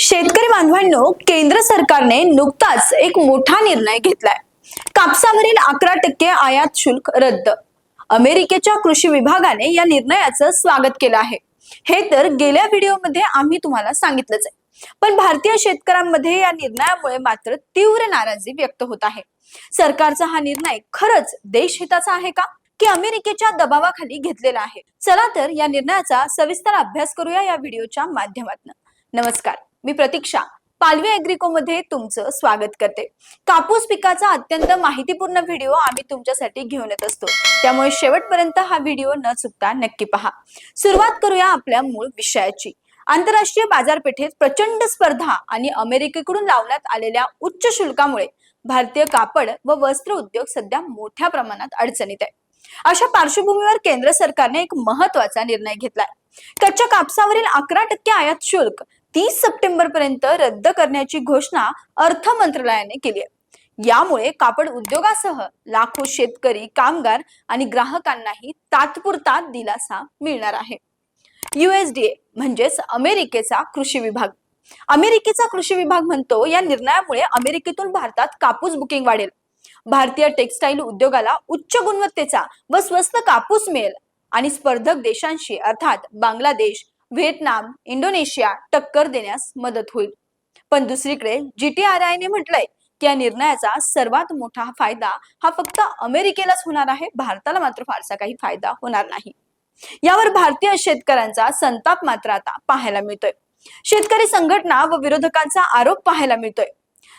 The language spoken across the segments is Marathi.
शेतकरी बांधवांनो केंद्र सरकारने नुकताच एक मोठा निर्णय घेतलाय. कापसावरील अकरा टक्के आयात शुल्क रद्द. अमेरिकेच्या कृषी विभागाने या निर्णयाचं स्वागत केलं आहे. हे तर गेल्या व्हिडिओमध्ये आम्ही तुम्हाला सांगितलंच आहे. पण भारतीय शेतकऱ्यांमध्ये या निर्णयामुळे मात्र तीव्र नाराजी व्यक्त होत आहे. सरकारचा हा निर्णय खरंच देशहिताचा आहे का? की अमेरिकेच्या दबावाखाली घेतलेला आहे? चला तर या निर्णयाचा सविस्तर अभ्यास करूया या व्हिडिओच्या माध्यमातून. नमस्कार. मी प्रतीक्षा पालवी अॅग्रिको मध्ये तुमचं स्वागत करते. कापूस पिकाचा अत्यंत माहितीपूर्ण व्हिडिओ आम्ही तुमच्यासाठी घेऊन येत असतो. त्यामुळे शेवटपर्यंत हा व्हिडिओ न चुकता नक्की पहा. सुरुवात करूया आपल्या मूळ विषयाची. आंतरराष्ट्रीय बाजारपेठेत प्रचंड स्पर्धा आणि अमेरिकेकडून लावण्यात आलेल्या उच्च शुल्कामुळे भारतीय कापड व वस्त्र उद्योग सध्या मोठ्या प्रमाणात अडचणीत आहे. अशा पार्श्वभूमीवर केंद्र सरकारने एक महत्त्वाचा निर्णय घेतलाय. कच्च्या कापसावरील अकरा टक्के आयात शुल्क तीस सप्टेंबर पर्यंत रद्द करण्याची घोषणा अर्थ मंत्रालयाने केली आहे. यामुळे कापड उद्योगासह लाखो शेतकरी कामगार आणि ग्राहकांनाही तात्पुरता दिलासा मिळणार आहे. युएसडीए म्हणजेच अमेरिकेचा कृषी विभाग. अमेरिकेचा कृषी विभाग म्हणतो या निर्णयामुळे अमेरिकेतून भारतात कापूस बुकिंग वाढेल. भारतीय टेक्सटाईल उद्योगाला उच्च गुणवत्तेचा व स्वस्त कापूस मिळेल आणि स्पर्धक देशांशी अर्थात बांगलादेश व्हिएतनाम इंडोनेशिया टक्कर देण्यास मदत होईल. पण दुसरीकडे जीटीआरआयने म्हटलंय की या निर्णयाचा सर्वात मोठा फायदा हा फक्त अमेरिकेलाच होणार आहे भारताला मात्र फारसा काही फायदा होणार नाही. यावर भारतीय शेतकऱ्यांचा संताप मात्र आता पाहायला मिळतोय. शेतकरी संघटना व विरोधकांचा आरोप पाहायला मिळतोय.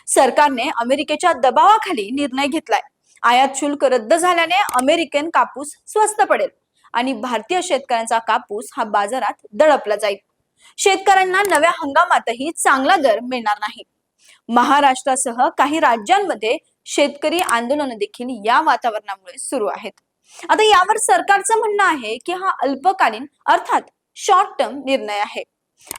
सरकारने अमेरिकेच्या दबावाखाली निर्णय घेतलाय. आयात शुल्क रद्द झाल्याने अमेरिकन कापूस स्वस्त पडेल. आणि भारतीय शेतकऱ्यांचा कापूस हा बाजारात दडपला जाईल. शेतकऱ्यांना नव्या हंगामातही चांगला दर मिळणार नाही. महाराष्ट्रासह काही राज्यांमध्ये शेतकरी आंदोलन देखील या वातावरणामुळे सुरू आहेत. आता यावर सरकारचं म्हणणं आहे की हा अल्पकालीन अर्थात शॉर्ट टर्म निर्णय आहे.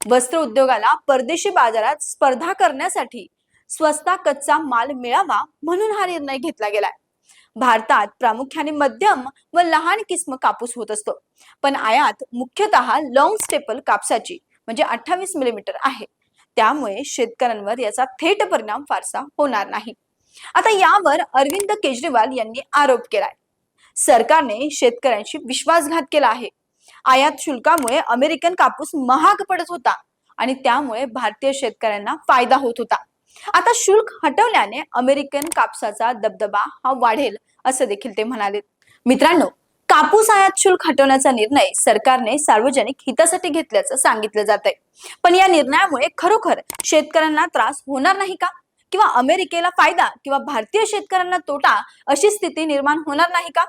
वस्त्र उद्योगाला परदेशी बाजारात स्पर्धा करण्यासाठी स्वस्ता कच्चा माल मिळावा म्हणून हा निर्णय घेतला गेलाय. भारतात प्रामुख्याने मध्यम व लहान किस्म कापूस होत असतो. पण आयात मुख्यतः लॉंग स्टेपल कापसाची म्हणजे अठ्ठावीस मिलीमीटर आहे. त्यामुळे शेतकऱ्यांवर याचा थेट परिणाम फारसा होणार नाही. आता यावर अरविंद केजरीवाल यांनी आरोप केलाय. सरकारने शेतकऱ्यांशी विश्वासघात केला आहे. आयात शुल्कामुळे अमेरिकन कापूस महाग पडत होता आणि त्यामुळे भारतीय शेतकऱ्यांना फायदा होत होता. आता शुल्क हटवल्याने अमेरिकन कापसाचा दबदबा हा वाढेल असं देखील ते म्हणाले. मित्रांनो कापूस आयात शुल्क हटवण्याचा निर्णय सरकारने सार्वजनिक हितासाठी घेतल्याचं सांगितलं जात आहे पण या निर्णयामुळे खरोखर शेतकऱ्यांना त्रास होणार नाही का? किंवा अमेरिकेला फायदा किंवा भारतीय शेतकऱ्यांना तोटा अशी स्थिती निर्माण होणार नाही का?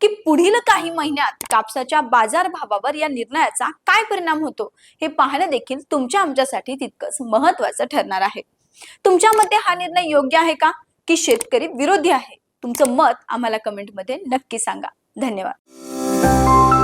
की पुढील काही महिन्यात कापसाच्या बाजारभावावर या निर्णयाचा काय परिणाम होतो? हे पाहणं देखील तुमच्या आमच्यासाठी तितकंच महत्वाचं ठरणार आहे. तुमच्या मते हा निर्णय योग्य आहे का? की शेतकरी विरोधी आहे? तुमचं मत आम्हाला कमेंटमध्ये नक्की सांगा. धन्यवाद.